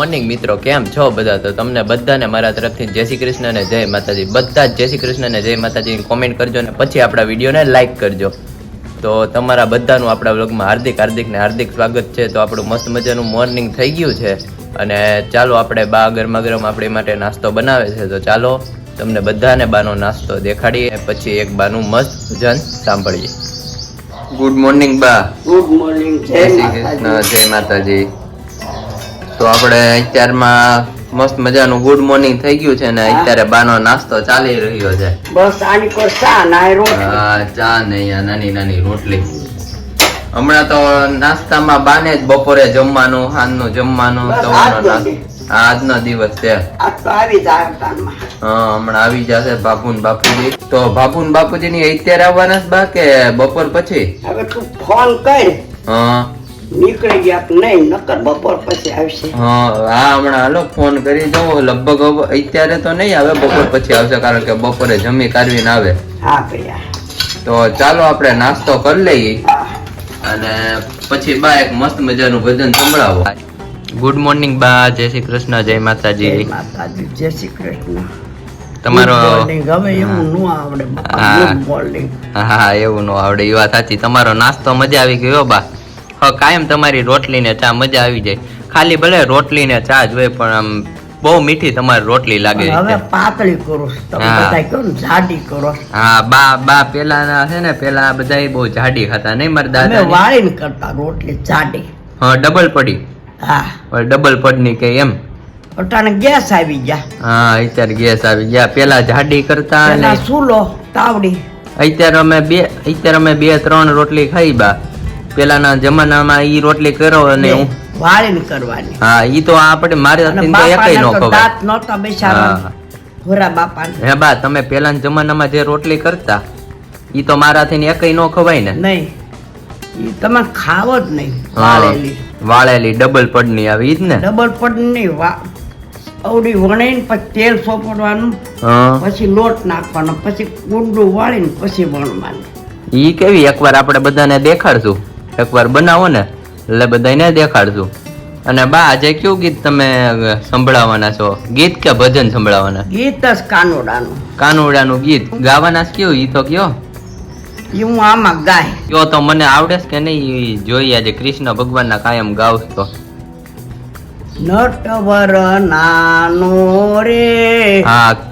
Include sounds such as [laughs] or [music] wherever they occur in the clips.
Morning મિત્રો કેમ છો બધા? તો તમને બધાને મારા તરફથી જય શ્રી કૃષ્ણ અને જય માતાજી. બધા જ જય શ્રી કૃષ્ણ અને જય માતાજી. કોમેન્ટ કરજો અને પછી આપણા વિડીયોને લાઈક કરજો. તો તમારા બધાનું આપણા વ્લોગમાં હાર્દિક હાર્દિક ને હાર્દિક સ્વાગત છે. તો આપણું મસ્ત મજાનું મોર્નિંગ થઈ ગયું છે. અને ચાલો આપણે બા ગરમા ગરમ આપણી માટે નાસ્તો બનાવે છે. તો ચાલો તમને બધાને બાનો નાસ્તો દેખાડીએ. પછી એક બાનું મસ્ત ભજન સાંભળીએ. ગુડ મોર્નિંગ બા. ગુડ મોર્નિંગ જય શ્રી કૃષ્ણ જય માતાજી. તો આપણે અત્યારમાં મસ્ત મજાનું ગુડ મોર્નિંગ થઈ ગયું છે ને અત્યારે બાનો નાસ્તો ચાલી રહ્યો છે. બસ આની પર ચા નાય રોટલી. ચા નહીં નાની નાની રોટલી. હમણાં તો નાસ્તામાં બાને જ બપોરે જમવાનું સાંજનું જમવાનું સવારનો આજનો નાસ્તો. દિવસ. આજનો દિવસ છે. હા હમણાં આવી જશે બાપુ ને બાપુજી. તો બાપુ ને બાપુજી ની અત્યારે આવવાના બા કે બપોર પછી? હવે તું ફોન કર. હા. નીકળી ગયા નહીં નકર બપોર પછી આવશે. હા હા હમણાં હાલો ફોન કરી દઉં. લગભગ અત્યારે તો નહીં આવે બપોર પછી આવશે કારણ કે બપોરે જમી કાઢવીને આવે. હા ભૈયા. તો ચાલો આપણે નાસ્તો કરી લઈએ. અને પછી બા એક મસ્ત મજાનું ભજન સંભળાવો. ગુડ મોર્નિંગ બા જય શ્રી કૃષ્ણ જય જય માતાજી માતાજી જય શ્રી કૃષ્ણ. તમારો હવે એવું નું આવડે હા. હા હા એવું નો આવડે એ વાત સાચી. તમારો નાસ્તો મજા આવી ગયો બા. હ કાયમ તમારી રોટલી ને ચા મજા આવી જાય. ખાલી ભલે રોટલી ને ચા જ હોય પણ આમ બહુ મીઠી તમારી રોટલી લાગે હવે પાતળી કરો. તમે. બધા કહો ને જાડી કરો. હા બા બા પેલા છે ને પેલા બધા બહુ જાડી ખાતા નહીં મારા દાદા વાળીને કરતા રોટલી જાડી. હા ડબલ પડી. હા. ડબલ પડની કે એમ? અટાણે ગેસ આવી ગયા. હા અત્યારે ગેસ આવી ગયા. પેલા જાડી કરતા પેલા ચૂલો તાવડી. અત્યારે અમે બે અત્યારે અમે બે ત્રણ રોટલી ખાઈ બા. પેલાના જમાનામાં ઈ રોટલી કરો અને હું વાળીને કરવાની. હા ઈ તો આપણે મારે અને તો એકેય નો ખબર દાંત નહોતા બેસાડવા. હા. ભોરા બાપાને. હે બા તમે પેલાના જમાનામાં જે રોટલી કરતા ઈ તો મારાથી એકેય નો ખવાય ને. નહીં. ઈ તમે ખાવો જ નહીં. વાળેલી. વાળેલી ડબલ પડની આવી જ ને? ડબલ પડની વા અવડી વણીને પછી તેલ સોપડવાનું પછી લોટ નાખવાનો પછી કુંડું વાળીને પછી વણવાનું. ઈ કેવી એકવાર આપણે બધાને દેખાડશું? એકવાર બનાવો ને એટલે બધાને દેખાડશું. અને બા આજે કયું ગીત તમે સંભળાવવાના છો? ગીત કે ભજન સંભળાવવાના? ગીત જ કાનુડાનું. કાનુડાનું ગીત. ગાવાના કયું ઈ તો કયો? ઈ હું આમાં ગાય. કયો તો મને આવડે છે કે નહીં? જોઈએ આજે કૃષ્ણ ભગવાનના કાયમ ગાવ તો નટવર નાનો રે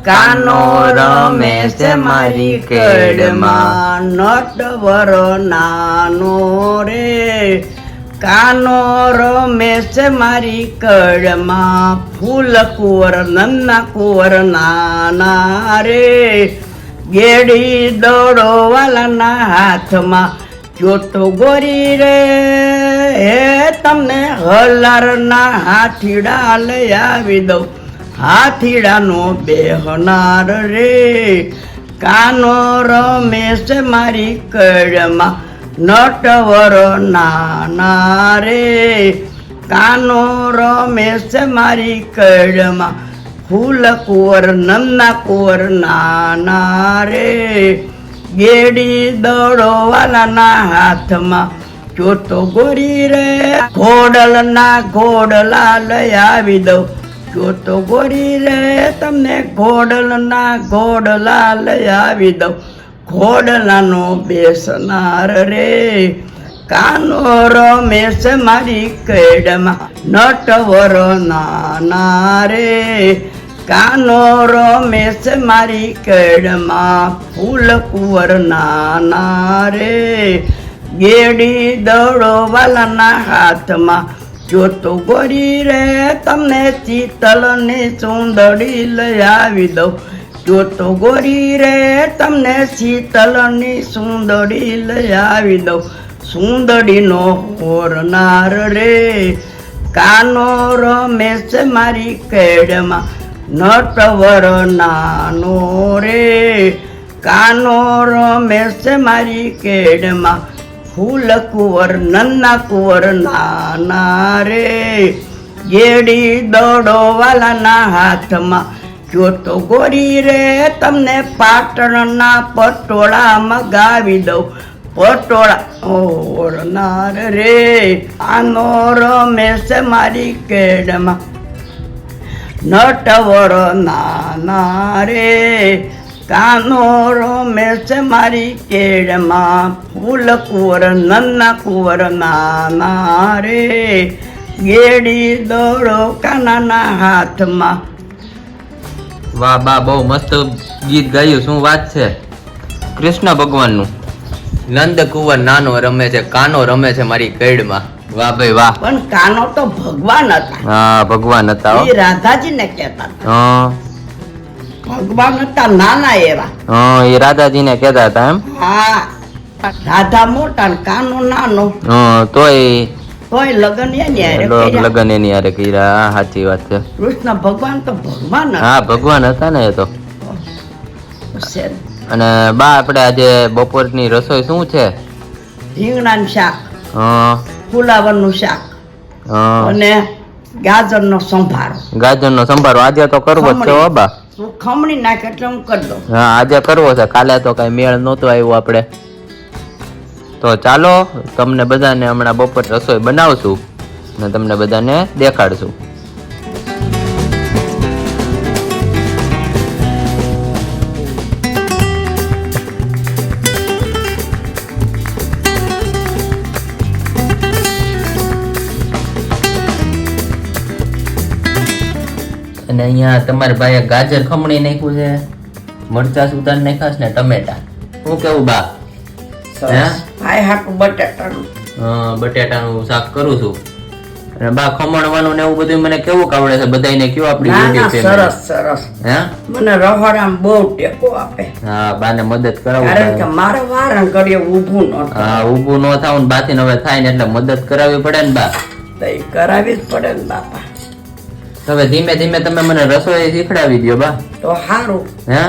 કાનો રમે મારી કડમાં. નટવર નાનો રે કાનો રમે મારી કડમાં. ફૂલ કુંવર નન્ના કુંવર નાના રે ગેડી દોડો વાલાના હાથમાં ચોટો ગોરી રે. હે તમને હલારના હાથીડા લઈ આવી દઉં. હાથીડાનો બેહનાર રે, કાનો રમેશ મારી કડમાં, નટવર નાના રે, કાનો રમેશ મારી કડમાં, ફૂલ કુંવર નંદા કુંવર નાના રે, ગેડી દડો હાથમાં ચોટો ગોરી રે. ઘોડલના ઘોડલા લઈ આવી દઉં. ચોટો ગોરી રે, તમને ઘોડલના ઘોડલા લઈ આવી દઉં. ઘોડલાનો બેસનાર રે, કાનો રમેશ મારી કેડમાં. નટવર નાના રે, કાનો રમેશ મારી કેડમાં. ફૂલ કુંવર નાના રે ગેડી દડો વાલાના હાથમાં જોતો ગોરી રે, તમને ચિતલ ને સુંદડી લઈ આવી દઉં. જોતો ગોરી રે, તમને શીતલની સુંદડી લઈ આવી દઉં. સુંદડીનો હોરનાર રે, કાનો રમેશ મારી કેડમાં, નટવર નાનો રે. કાનો રમેશ મારી કેડમાં ફૂલ કુંવર નન્ના કુંવર નાના રે ગેડી દોડો વાલાના હાથમાં જોતો ગોરી રે, તમને પાટણના પટોળામાં ગાવી દઉં. પટોળા ઓરનાર રે, આનો રમેશ મારી કેડમાં. નટવર નાના રે કાનો રમેશ મારી કેળમાં ફૂલ કુંવર નન્ના કુંવર નાના રે. ગેડી દોડો કાનાના હાથમાં. વાહ બા બહુ મસ્ત ગીત ગાયું શું વાત છે? કૃષ્ણ ભગવાનનું. નંદ કુંવર નાનો રમે છે કાનો રમે છે મારી કેડમાં વાહ ભાઈ વાહ. પણ કાનો તો ભગવાન હતા. હા ભગવાન હતા. એ રાધાજીને કહેતા હતા. હા. ભગવાન હતા નાના એવા. હા એ રાધાજીને કહેતા હતા એમ? હા રાધા મોટા ને કાનો નાનો. હા તોય તોય લગ્ન એની હારે લગન એની હારે કર્યા. સાચી વાત છે. કૃષ્ણ ભગવાન તો ભગવાન હા ભગવાન હતા ને એ તો. અને બા આપણે આજે બપોરની રસોઈ શું છે? રીંગણાનું શાક. હા. ફુલાવરનું શાક. હા. અને ગાજરનો સંભારો. ગાજરનો સંભારો. આજે તો કરવો જ છે બાબા બા. હું ખમણી નાખ એટલે હું કરી દઉં. હા, આજે કરવો છે. કાલે તો કઈ મેળ નહોતો આવ્યો આપણે. તો ચાલો, તમને બધાને હમણાં બપોર રસોઈ બનાવશું ને તમને બધાને દેખાડશું. અને અહીંયા તમારા ભાઈએ ગાજર ખમણી નાખ્યું છે મરચા સુધાર નાખ્યા છે ને ટમેટા. શું કેવું બા? હે? ભાઈ હાટું બટાટાનું. બટેટાનું શાક કરું છું. અને બા ખમણવાનું ને એવું બધું મને કેવું આવડે છે? બધાને કયો આપણી ના સરસ સરસ. હે? મને રહોડામાં બહુ ટેકો આપે. હા બાને મદદ કરાવું કારણ કે. મારે વારણ કરીએ ઊભું ન હા ઊભું ન થાવ ને બાથી હવે થાય ને એટલે મદદ કરાવવી પડે ને બા. તો કરાવી જ પડે ને બાપા. હવે ધીમે ધીમે તમે મને રસોઈ શીખડાવી દ્યો બા. તો સારું હે?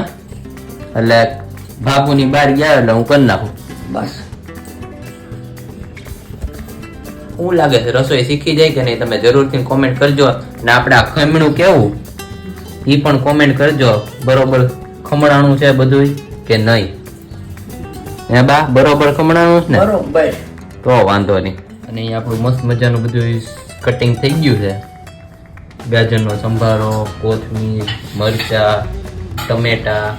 એટલે બાપુની બહાર ગયા એટલે હું કરી નાખું. બસ. હું લાગે છે રસોઈ શીખી જાય કે નહીં? તમે જરૂરથી કોમેન્ટ કરજો. ને આપણે આ ખમણું કેવું? એ પણ કોમેન્ટ કરજો. બરોબર ખમણાનું છે બધું કે નહીં? હે બા? બરોબર ખમણાનું છે ને? બરોબર. તો વાંધો નહીં. અને આપણું મસ્ત મજાનું બધું કટિંગ થઈ ગયું છે. ગાજરનો સંભારો કોથમીર મરચા ટમેટા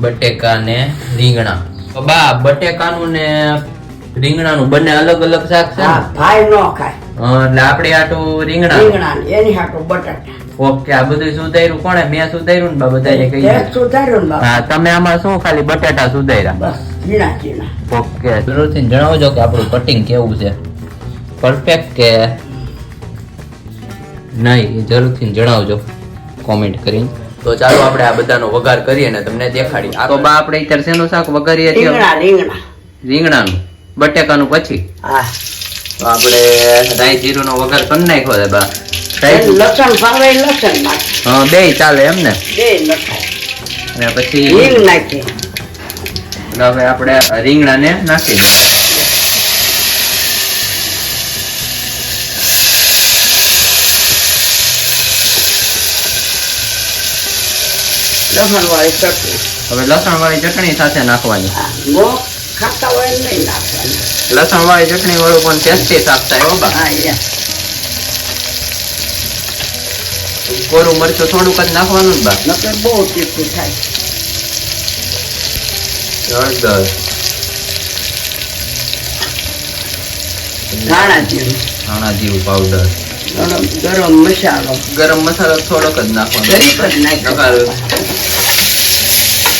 બટેકા ને રીંગણા. બા બટેકાનું ને રીંગણાનું બંને અલગ અલગ શાક છે ભાઈ નો ખાય. એટલે આપણે આટું રીંગણા. રીંગણા એની હાટું બટાટા ઓકે આ બધું સુધાર્યું કોણે? મેં સુધાર્યું ને બા બધાને કહી સુધાર્યું હા તમે આમાં શું ખાલી બટાટા સુધાર્યા? ઝીણા ઝીણા. ઓકે જરૂરથી જણાવજો કે આપણું કટિંગ કેવું છે? પરફેક્ટ કે નહીં એ જરૂરથી જણાવજો કોમેન્ટ કરીને. તો ચાલો આપણે આ બધાનો વઘાર કરીએ ને તમને દેખાડી આ તો બા આપણે અત્યારે શેનું શાક વઘારીએ છીએ? રીંગણા રીંગણા. રીંગણાનું. બટેકાનું પછી? હા. તો આપણે રાઈ જીરુંનો વઘાર કરી નાખ્યો છે બા. લસણ ભાવે લસણ હા બે ચાલે એમ ને? બે અને પછી હવે આપણે રીંગણાને નાખી લસણ વાળી ચટણી. હવે લસણ વાળી ચટણી સાથે નાખવાની. હા, ખાતા હોય નહીં નાખવાની. લસણ વાળી ચટણી વાળું પણ ટેસ્ટી શાક થાય હો બા. કોરું મરચું થોડુંક જ નાખવાનું બા. નકર બહુ તીખું થાય. હળદર. ધાણા જીરું. ધાણા જીરું પાવડર ગરમ મસાલો. ગરમ મસાલો થોડોક જ નાખવાનો. જ નાખ્યો નકર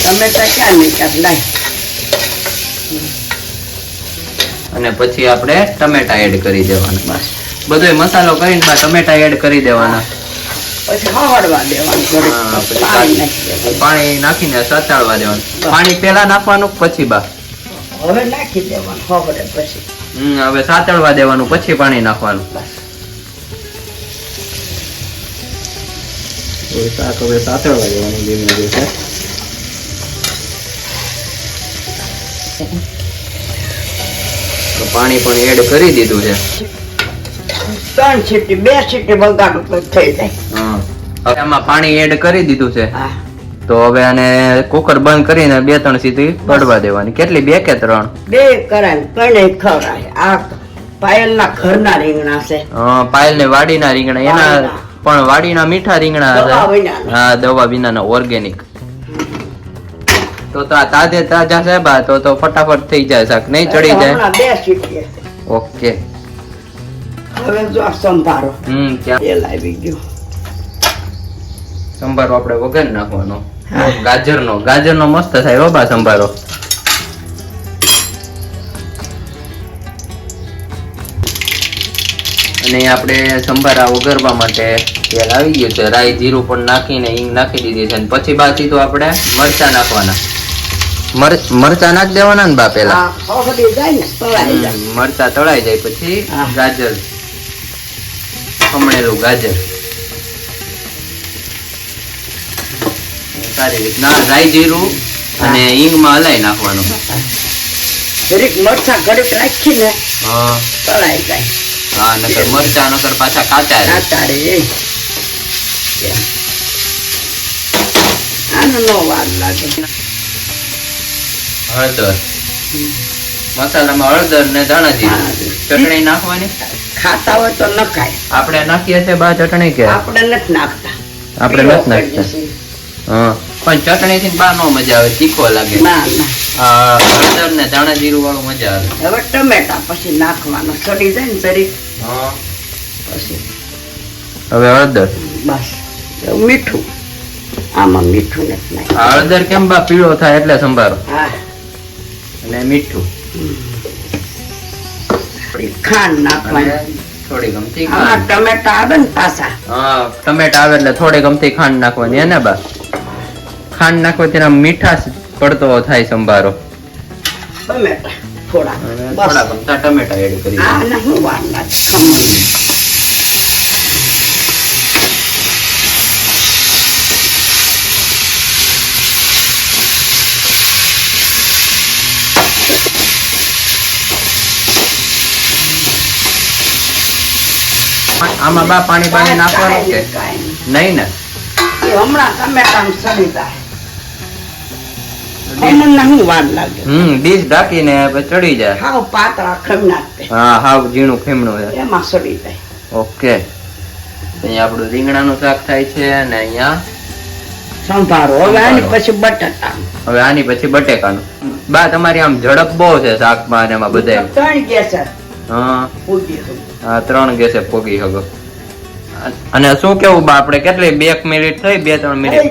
ટમેટા ક્યાં નીકળ લાય અને પછી આપણે ટમેટા એડ કરી દેવાના બસ. બધો મસાલો કરીને બા ટમેટા એડ કરી દેવાના. પછી હવાડવા દેવાનું પાણી નાખી દેવાનું. પાણી નાખીને સચાળવા દેવાનું. પાણી પેલા નાખવાનું પછી બા. હવે નાખી દેવાનું હવડે પછી. હમ હવે સાતળવા દેવાનું પછી પાણી નાખવાનું. શાક હવે સાતળવા દેવાનું ધીમે ધીમે તો પાણી પણ એડ કરી દીધું છે. ત્રણ સીટી બે સીટી વગાડું થઈ જાય. હવે આમાં પાણી એડ કરી દીધું છે. તો હવે આને કુકર બંધ કરીને બે ત્રણ સીટી પડવા દેવાની. કેટલી? બે કે ત્રણ? બે કરાય કણે ખવડાય. આ પાયલના ઘરના રીંગણા છે. પાયલ ને વાડીના રીંગણા. એના. પણ વાડીના મીઠા રીંગણા. હા દવા વિનાના ઓર્ગેનિક તો તાજે તાજા સાહેબ તો તો ફટાફટ થઈ જાય શાક. નહીં ચડી જાય? બે ઓકે. હવે જો સંભારો. હમ તેલ આવી ગયું. સંભારો આપણે વગર નાખવાનો. ગાજરનો. ગાજરનો મસ્ત થાય બા સંભારો. અને આપણે સંભારા વઘારવા માટે તેલ આવી ગયું છે. રાઈ જીરું પણ નાખીને હિંગ નાખી દીધી છે. અને પછી બાકી તો આપણે મરચા નાખવાના. મરચા નાખ દેવાના ને બા પેલા મરચા તળાઈ જાય પછી ગાજર ખમણેલું ગાજર. સારી રીતના રાઈ જીરું અને હિંગમાં હલાઈ નાખવાનું. જરીક મરચા ઘડીક રાખીને હા. તળાઈ જાય. હા નકર મરચા નકર પાછા કાચા. કાચા રે આનો નો વાર લાગે. હળદર. મસાલામાં હળદર ને ધાણા જીરું. ચટણી નાખવાની? ખાતા હોય તો નખાય. ખાય આપણે નાખીએ છીએ બા ચટણી કે? આપણે નથી નાખતા. આપણે નથી નાખતા. હા. પણ ચટણી થી બા નો મજા આવે તીખો લાગે. ના ના. હળદર ને ધાણા જીરું વાળું મજા આવે. હવે ટમેટા પછી નાખવાનું. સડી જાય ને સરી હા. પછી. હવે હળદર? બસ. મીઠું. આમાં મીઠું નથી હળદર કેમ બા પીળો થાય એટલે સંભારો? હા. અને મીઠું. ખાંડ નાખવાની. થોડી ગમતી આમાં ખાંડ. ટમેટા આવે ને પાછા. હા ટમેટા આવે એટલે થોડી ગમતી ખાંડ નાખવાની હે ને બા? ખાંડ નાખવાથી તેના મીઠાશ પડતો થાય સંભારો. ટમેટા થોડા. થોડા ગમતા ટમેટા એડ કરી નહીં વાર આમાં બા પાણી પાણી નાખવાનું કે? નહીં, ને? હમણાં ટમેટામાં સડી જાય ખમણને વાર લાગે. હમ ડીશ ઢાંકીને ચડી જાય. હાવ પાતળા ખમણા હા હાવ ઝીણું ખીમણું એમાં સડી જાય. ઓકે. અહીંયા આપણું રીંગણાનું શાક થાય છે અને અહીંયા? સંભારો. હવે આની પછી બટાકા. હવે આની પછી બટેકાનું. બા તમારી આમ ઝડપ બહુ છે શાકમાં અને એમાં બધા ત્રણ ગેસ હા. ત્રણ ગેસે પોગી હગો. અને શું કેવું બા આપણે કેટલી બે મિનિટ થઈ બે ત્રણ મિનિટ?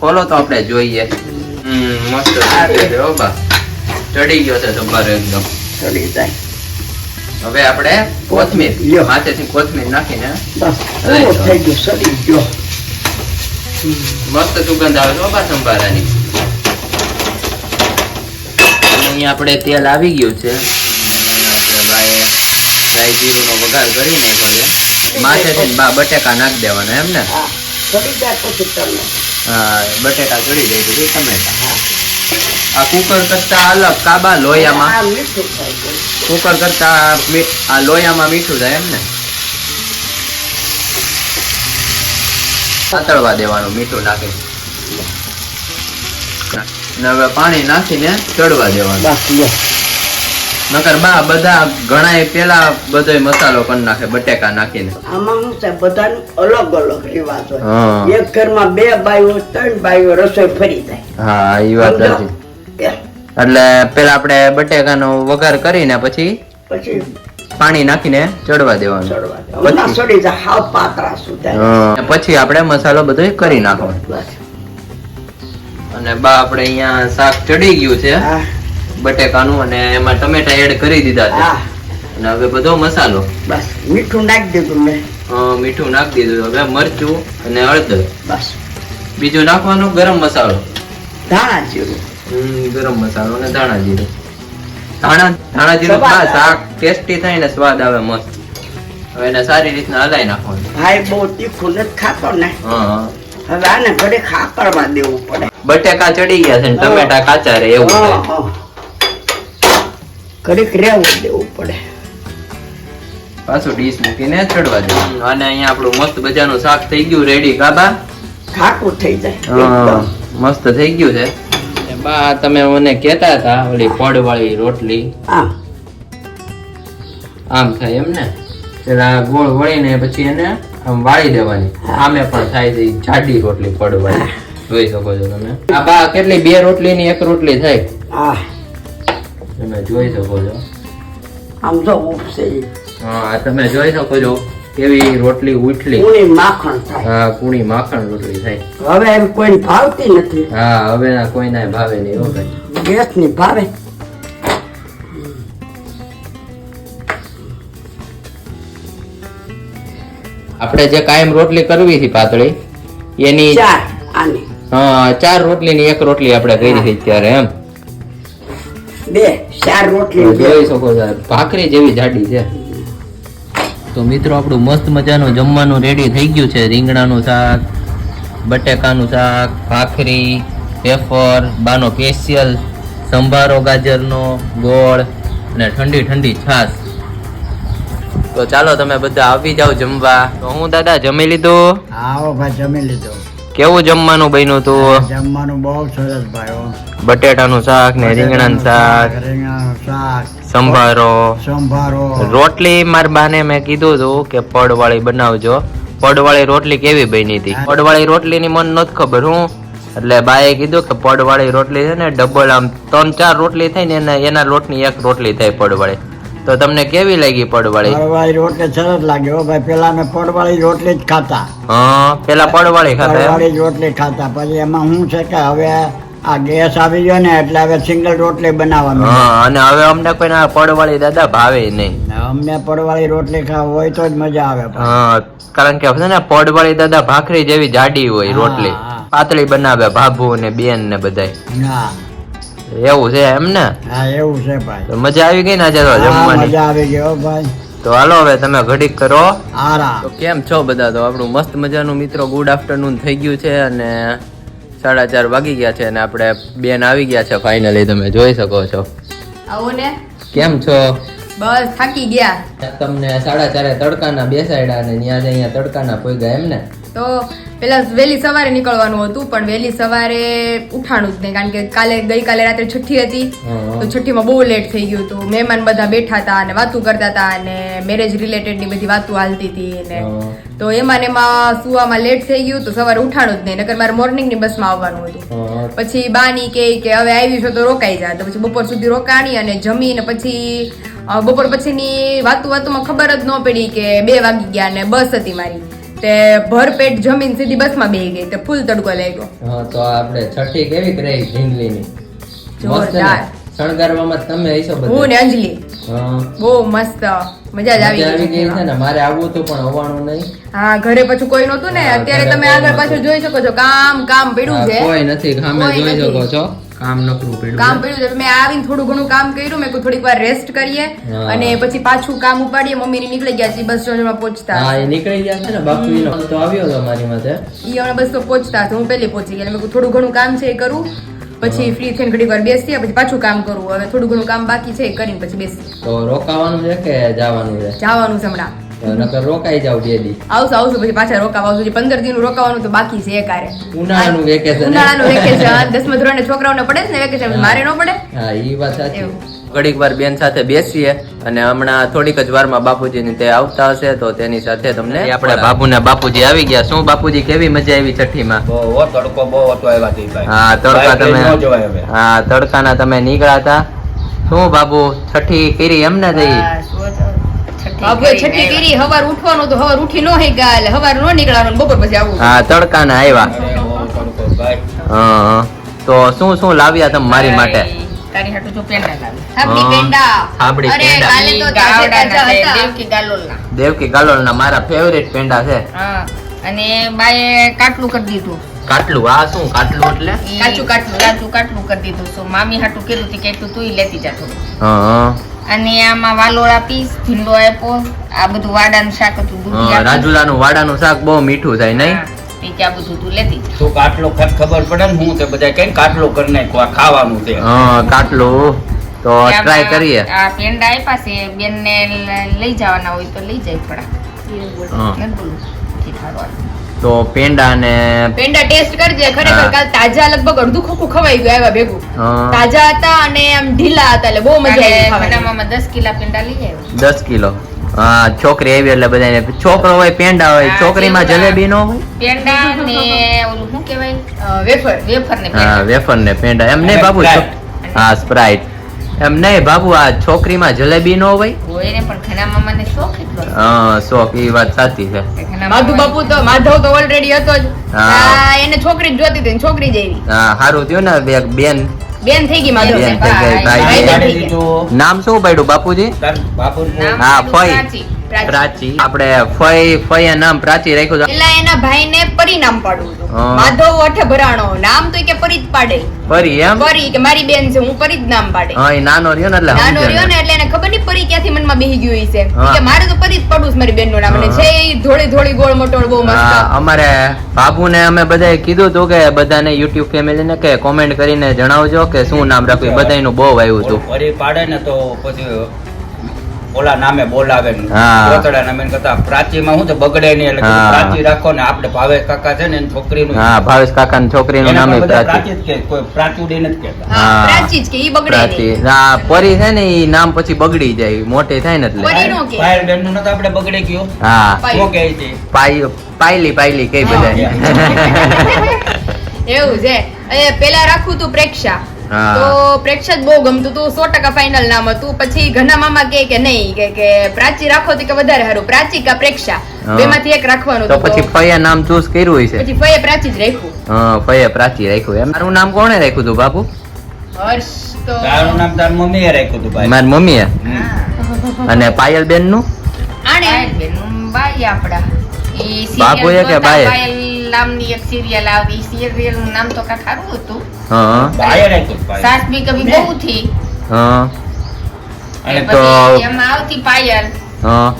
ખોલો તો આપણે જોઈએ. હમ મસ્ત બા. ચડી ગયો છે તમારે એકદમ. ચડી જાય. હવે આપણે કોથમીર. માથેથી કોથમીર નાખીને મસ્ત સુગંધ આવે છે બા સંભારાની. અહીંયા આપણે તેલ આવી ગયું છે. રાઈ જીરુંનો વઘાર કરી નાખ્યો છે. માથેથી બા બટેકા નાખી દેવાના એમ ને? હા. તમે ચડી જાય પછી ટમેટા આ કુકર કરતા અલગ કાબા લોયામાં. કુકર કરતા આ લોયામાં મીઠું થાય એમ ને? સાતળવા દેવાનું મીઠું નાખી. હવે પાણી નાખીને ચડવા દેવાનું. નકર બા બધા ઘણા પેલા બધો મસાલો કરી નાખે બટેકા નાખીને. આમાં શું છે બધાનું અલગ અલગ રિવાજ હોય. એક ઘરમાં બે બાઈઓ ત્રણ બાઈઓ રસોઈ ફરી જાય. હા એ વાત સાચી. એટલે પેલા આપણે બટેકાનો વઘાર કરીને પછી પછી પાણી નાખીને ચડવા દેવાનું. સડી જાય હાવ પાતળા સુધાય. પછી આપણે મસાલો બધો કરી નાખવાનો. અને બા આપણે અહીંયા શાક ચડી ગયું છે. હા. બટેકાનું અને એમાં ટમેટા એડ કરી દીધા છે. અને હવે બધો મસાલો. બસ મીઠું નાખી દીધું મેં મીઠું નાખી દીધું હવે મરચું અને હળદર. બસ. બીજું નાખવાનો ગરમ મસાલો. ધાણા જીરું. ગરમ મસાલો અને ધાણા જીરું. ધાણા ધાણા જીરું સ્વાદ આ શાક ટેસ્ટી થાય ને સ્વાદ આવે મસ્ત. હવે એને સારી રીતના હલાઈ નાખવાનું. ભાઈ બહુ તીખું નથી ખાતો ને. હા. હવે આને ઘરે ખાકરવા દેવું પડે. બટેકા ચડી ગયા છે ને ટમેટા કાચા રે એવું. ઘડીક રહેવું દેવું પડે. પાછું ડીશ મૂકીને ચડવા દેવાનું અને અહીંયા આપણું મસ્ત બજારનું શાક થઈ ગયું રેડી. કાબા ખાકું થઈ જાય મસ્ત થઈ ગયું છે. બા તમે મને કહેતા હતા ઓલી પડ રોટલી. આમ આમ થાય એમ ને? પેલા ગોળ વળીને પછી એને આમ વાળી દેવાની. આમે પણ થાય છે જાડી રોટલી પડવાની જોઈ શકો છો તમે. આ બા કેટલી બે રોટલી ની એક રોટલી થાય? હા. તમે જોઈ શકો છો. આમ તો ઉપસે હા તમે જોઈ શકો છો કેવી રોટલી ઉઠલી. કુણી માખણ થાય. હા કુણી માખણ રોટલી થાય. હવે એમ કોઈને ભાવતી નથી. હા હવે ના કોઈના ભાવે નહીં હો ભાઈ. ગેસની ભાવે. આપણે જે કાયમ રોટલી કરવી હતી પાતળી એની ચાર આની. હા ચાર રોટલી ની એક રોટલી આપણે કરી હતી ત્યારે એમ. બે ચાર રોટલી. જોઈ શકો છો. ભાખરી જેવી જાડી છે. તો મિત્રો આપણું મસ્ત મજાનું જમવાનું રેડી થઈ ગયું છે. રીંગણાનું શાક બટેકાનું શાક ભાખરી વેફર બાનો સ્પેશિયલ સંભારો ગાજરનો ગોળ અને ઠંડી ઠંડી છાશ. તો ચાલો તમે બધા આવી જાઓ જમવા. તો હું દાદા જમી લીધું? આવો ભાઈ જમી લીધો. કેવું જમવાનું બન્યું હતું જમવાનું બહુ સરસ ભાઈ બટેટાનું શાક ને રીંગણાનું શાક શાક સંભારો. સંભારો. રોટલી મારા બાને મેં કીધું હતું કે પડવાળી બનાવજો. પડવાળી રોટલી કેવી બની હતી? પડવાળી રોટલી ની મને નથી ખબર હું? એટલે બાએ કીધું કે પડવાળી રોટલી છે ને ડબલ આમ ત્રણ ચાર રોટલી થઈ ને એના એના લોટની એક રોટલી થાય પડવાળી. તો તમને કેવી લાગી પડવાળી? પડવાળી રોટલી સરસ લાગે. હો ભાઈ પેલા અમે પડવાળી રોટલી જ ખાતા. હા પેલા પડવાળી ખાતા પડવાળી રોટલી ખાતા. પછી એમાં શું છે કે હવે આ ગેસ આવી ગયો ને એટલે હવે સિંગલ રોટલી બનાવવાની. હા અને હવે અમને કોઈ ના પડવાળી દાદા ભાવે નહીં. અમને પડવાળી રોટલી ખાવ હોય તો જ મજા આવે હા કારણ કે છે ને પડવાળી દાદા ભાખરી જેવી જાડી હોય રોટલી. પાતળી બનાવે ભાભુ ને બેન ને બધાય. હા એવું છે એમ ને? હા એવું છે ભાઈ. તો મજા આવી ગઈ ને આજે તો જમવાની? મજા આવી ગઈ હો ભાઈ. તો હાલો હવે તમે ઘડીક કરો. આરામ તો કેમ છો બધા? તો આપણું મસ્ત મજાનું મિત્રો ગુડ આફ્ટરનૂન થઈ ગયું છે અને સાડા ચાર વાગી ગયા છે અને આપણે બેન આવી ગયા છે ફાઇનલી તમે જોઈ શકો છો. આવો ને. કેમ છો? બસ થાકી ગયા. તમને સાડા ચારે તડકાના બેસાડ્યા અને ત્યાં જ અહીંયા તડકાના પોઈગા એમ ને? તો પેલા વહેલી સવારે નીકળવાનું હતું પણ વહેલી સવારે ઉઠાણું જ નહીં કારણ કે કાલે ગઈકાલે રાત્રે છઠ્ઠી હતી. તો છઠ્ઠીમાં બહુ લેટ થઈ ગયું હતું. મહેમાન બધા બેઠા હતા અને વાતું કરતા હતા અને મેરેજ રિલેટેડની બધી વાતું હાલતી હતી ને તો એમાં ને એમાં સુવામાં લેટ થઈ ગયું તો સવારે ઉઠાણું જ નહીં નકર મારે મોર્નિંગની બસમાં આવવાનું હતું. પછી બાની કે કે હવે આવી છો તો રોકાઈ જા તો પછી બપોર સુધી રોકાણી અને જમીને પછી બપોર પછીની વાતું વાતુમાં ખબર જ ન પડી કે બે વાગી ગયા અને બસ હતી મારી. તે ભરપેટ જમીન સીધી બસમાં બેહી ગઈ તે ફૂલ તડકો લાગ્યો. હા તો આપણે છઠ્ઠી કેવી કરી ઢીંગલીની જોરદાર. શણગારવામાં તમે હશો હું ને અંજલિ. બહુ મસ્ત. મજા જ આવી આવી ગઈ છે ને? મારે આવવું તો પણ આવવાનું નહીં. હા ઘરે પાછું કોઈ નહોતું ને. અત્યારે તમે આગળ. પાછું જોઈ શકો છો. કામ કામ પડ્યું છે. કોઈ નથી સામે જોઈ શકો છો. કામ નકરું પડ્યું કામ પડ્યું મેં આવીને થોડું ઘણું કામ કર્યું. મેં થોડીક વાર રેસ્ટ કરીએ અને પછી પાછું કામ ઉપાડીએ. મમ્મી નીકળી ગયા છે બસ સ્ટેશનમાં પહોંચતા. હા એ નીકળી ગયા છે ને ફોન તો આવ્યો હતો મારી માથે. ઈ હમણાં બસ તો પહોંચતા હું પહેલી પહોંચી ગઈ. મેં થોડું ઘણું કામ છે એ કરું. પછી ફ્રી થઈને ઘડી વાર બેસીએ પછી પાછું કામ કરવું હવે થોડું ઘણું કામ બાકી છે એ કરીને પછી બેસી તો રોકાવાનું છે કે જવાનું છે? જવાનું છે હમણાં. નકર રોકાઈ જાવ બે દી આવશું આવશું પછી પાછા રોકાવા આવશું. પંદર દિન રોકાવાનું તો બાકી છે એકારે. ઉનાળાનું વેકેશન ઉનાળાનું વેકેશન દસમા ધોરણે છોકરાઓને પડે છે ને વેકેશન મારે ન પડે? હા એ વાત સાચી. ઘડીક વાર બેન સાથે બેસીએ અને હમણાં થોડીક જ વારમાં બાપુજી તે આવતા હશે તો તેની સાથે તમને આપણે બાપુ ને બાપુજી આવી ગયા. શું બાપુજી કેવી મજા આવી છઠ્ઠીમાં? બહુ તડકો બહુ હતો હા તડકા તમે હવે. હા તડકાના તમે નીકળ્યા હતા. શું બાબુ છઠ્ઠી કરી એમ ને થઈ છઠ્ઠી કરી હવાર ઉઠવાનું તો હવાર ઉઠી ન હઈ ગયા હવાર નો નીકળવાનું બપોર પછી આવવું હા તડકાના આવ્યા. બહુ તડકો ભાઈ હા હા. તો શું શું લાવ્યા તમે મારી માટે? તારી હાટુ જો પેંડા લાવી અરે કાલે તો દેવકી ગાલોલના. દેવકી ગાલોલના મારા ફેવરેટ પેંડા છે. હા અને બાએ કાટલું કરી દીધું. કાટલું આ શું કાટલું એટલે કાચું કાટલું. કાચું કાટલું કરી દીધું છું મામી હાટું કીધું તી કે એટલું તુંય લેતી જા થોડું હા હા. અને આમાં વાલોળા પીસ ભીંડો આપ્યો આ બધું વાડાનું શાક હતું દૂધી. રાજુલાનું વાડાનું શાક બહુ મીઠું થાય નહીં બધું તું લેતી. કાટલો ખબર પડે ને હું તે બધા કઈ કાટલો કરી નાખો આ ખાવાનું છે હા કાટલું તો ટ્રાય કરીએ આ પેંડા આપ્યા છે બેન ને લઈ જવાના હોય તો લઈ જાય થોડા બોલું ઠીક, હારું, હારું. તો પેંડા ને પેંડા ટેસ્ટ કરજે ખરેખર કાલ તાજા લગભગ અડધું ખોખું ખવાઈ ગયું આવ્યા ભેગું. તાજા હતા અને આમ ઢીલા હતા એટલે બહુ મજા આવી કાલે મેડમ આમાં દસ પેંડા લઈ આવ્યો. 10 કિલો. હા છોકરી આવી એટલે બધાને છોકરો હોય પેંડા હોય છોકરીમાં જલેબી નો હોય? પેંડા ને ઓલું શું કહેવાય? Wafer wafer. ને હા પેંડા. વેફર ને પેંડા. એમ નહીં અને બાબુ હા સ્પ્રાઇટ. એમ નહીં બાબુ આ છોકરીમાં જલેબી નો હોય? હોય પણ ઘણા મામાને શોખ એટલો હા શોખ એ વાત સાચી છે. માધુ બાપુ તો માધવ તો ઓલરેડી હતો જ. હા. એને છોકરી જ જોતી હતી ને છોકરી જેવી હા સારું થયું ને બે બેન. બેન થઈ ગઈ માધવ. બેન થઈ ગઈ, ભાઈ. નામ શું પડ્યું બાપુજી? બાપુ હા, ફઈ. પ્રાચી. આપણે ફય ફય નામ પ્રાચી રાખ્યું એટલે એના ભાઈને પરી નામ પાડવું હતું. માધવ અઠે ભરાણો નામ તો કે પરી જ પાડે. પરી એમ? પરી કે મારી બેન છે હું પરી જ નામ પાડે. હા એ નાનો રહ્યો ને એટલે નાનો રહ્યો ને. ને એટલે એને ખબર નહીં પરી ક્યાંથી મનમાં બેહી ગયું ઈ છે. કે મારે તો પરી જ પડવું છે મારી બેનનું નામ. અને છે એ ધોળી ધોળી ગોળ મોટોળ બહુ મસ્ત. અમારે બાબુને અમે બધાએ કીધું હતું કે બધાને યુટ્યુબ ફેમિલીને કે કોમેન્ટ કરીને જણાવજો કે શું નામ રાખવું બધાનું બહુ આવ્યું હતું. પરી પાડે ને તો પછી ઓલા નામે બોલાવે ને નામે ને કરતા પ્રાચીમાં શું છે બગડે નહીં એટલે પ્રાચી રાખો ને આપણે ભાવેશ કાકા છે ને એની છોકરીનું હા ભાવેશ કાકાની છોકરીનું એને નામ પ્રાચી. પ્રાચી જ કે કોઈ પ્રાચુડી નથી કહેતા. હા હા. પ્રાચી જ કે ઈ બગડે પ્રાચી. નહીં આ પરી છે ને ઈ નામ પછી બગડી જાય મોટી થાય ને એટલે. ફાયર બેનનું નતું આપણે બગડી ગયું? હા. શું કહે છે? પાઈ પાયલી પાયલી કઈ બધા [laughs] એવું છે. એ પેલા રાખવું તું પ્રેક્ષા. હા. તો પ્રેક્ષક બહુ ગમતું તું સો ટકા ફાઇનલ નામ હતું. પછી ઘણા મામા કે કે નહીં કે કે પ્રાચી રાખો તો કે વધારે સારું. પ્રાચી કા પ્રેક્ષા. બેમાંથી એક રાખવાનું તો પછી ફઈએ નામ ચૂઝ કર્યું હશે પછી ફઈએ પ્રાચી જ રાખ્યું. હા ફઈએ પ્રાચી રાખ્યું. એમ મારું નામ કોણે રાખ્યું હતું બાપુ? હર્ષ તો તારું નામ તાર મમ્મીએ રાખ્યું હતું ભાઈ. મારી મમ્મીએ? અને પાયલ બેનનું આણે? બેન બાઈ આપડા. બાપુએ કે પાયલ નામની એક સિરિયલ આવી. સિરિયલનું નામ તો કાંઈક સારું હતું. હા. સાસ બી કભી બહુ થી. હા. અને તો એમાં આવતી પાયલ. હા.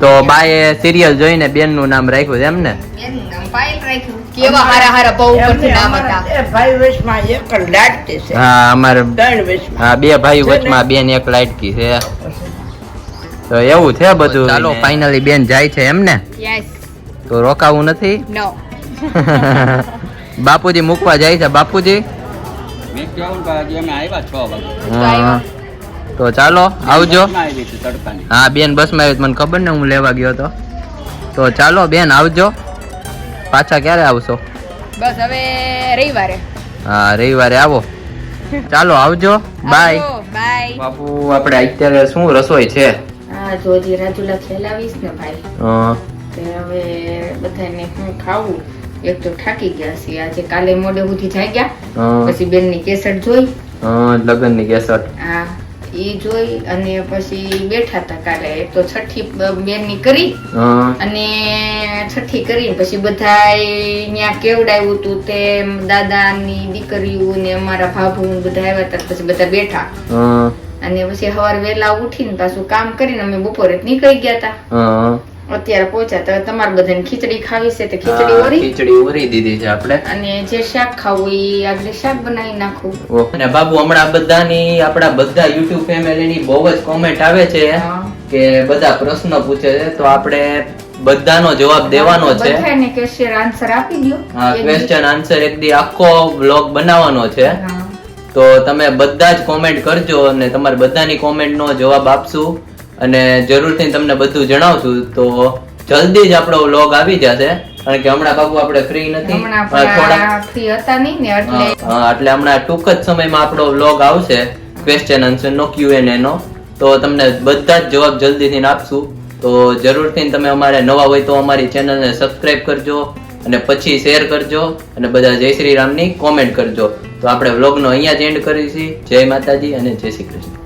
તો બાએ સિરિયલ જોઈને બેનનું નામ રાખ્યું એમ ને? એનું નામ પાયલ રાખ્યું. કેવા હારા હારા બહુ ઉપરથી નામ હતા. ભાઈ વેશમાં એક જ છે. હા અમારે ત્રણ હા બે ભાઈ વચમાં બેન એક લાટકી છે. તો એવું છે બધું? ચાલો ફાઇનલી બેન જાય છે એમ ને? યસ તો રોકાવું નથી? નો [laughs] બાપુજી મૂકવા જાય છે. બાપુજી? મેં કહેવું કે હજી અમે આવ્યા છ વાગે હા. તો ચાલો આવજો. હા બેન બસમાં આવી મને ખબર ને હું લેવા ગયો હતો. તો ચાલો બેન આવજો. પાછા ક્યારે આવશો? બસ હવે રવિવારે. હા રવિવારે આવો. ચાલો આવજો. બાય બાય બાપુ આપણે અત્યારે શું રસોઈ છે? હા જો હજી રાજુલા ખેલાવીશ ને ભાઈ. હા. હવે બધાને હું ખાવું. એક તો થાકી ગયા છે. આજે કાલે મોડે સુધી જાગ્યા. ગયા પછી બેનની કેસટ જોઈ. લગ્નની કેસટ. હા એ જોઈ અને પછી બેઠા હતા કાલે. એક તો છઠ્ઠી બેનની કરી અને છઠ્ઠી કરી પછી બધા ત્યાં કેવડાવ્યું હતું તે દાદાની દીકરીઓ ને અમારા ભાભુ બધા આવ્યા હતા પછી બધા બેઠા. અને પછી સવારે વહેલા ઉઠીને પાછું કામ કરીને અમે બપોરે નીકળી ગયા હતા. અત્યારે પહોંચ્યા તો તમારે બધાને ખીચડી ખાવી છે તો ખીચડી ઓરી ખીચડી ઓરી દીધી છે આપણે. અને જે શાક ખાવું એ આગળ શાક બનાવી નાખું. અને બાબુ હમણાં બધાની આપણા બધા યુટ્યુબ ફેમિલીની બહુ જ કોમેન્ટ આવે છે કે બધા પ્રશ્નો પૂછે છે તો આપણે બધાનો જવાબ દેવાનો છે. બધાને ક્વેશ્ચન આન્સર આપી દો હા ક્વેશ્ચન આન્સર એક દી આખો વ્લોગ બનાવવાનો છે. તો તમે બધા જ કોમેન્ટ કરજો અને તમારે બધાની કોમેન્ટનો જવાબ આપશું. અને જરૂરથી તમને બધું જણાવશું તો જલ્દી જ આપણો વ્લોગ આવી જશે કારણ કે હમણાં બાબુ આપણે ફ્રી નથી. હમણાં થોડા આપણા હતા નહીં ને એટલે હા, હા, એટલે હમણાં ટૂંક જ સમયમાં આપણો વ્લોગ આવશે ક્વેશ્ચન આન્સર નો ક્યુએન નો. તો તમને બધા જ જવાબ જલ્દીથી આપશું. તો જરૂરથી તમે અમારે નવા હોય તો અમારી ચેનલને સબસ્ક્રાઇબ કરજો અને પછી શેર કરજો અને બધા જય શ્રી રામની કોમેન્ટ કરજો. તો આપણે વ્લોગનો અહીંયા જ એન્ડ કરીશું. જય માતાજી અને જય શ્રી કૃષ્ણ.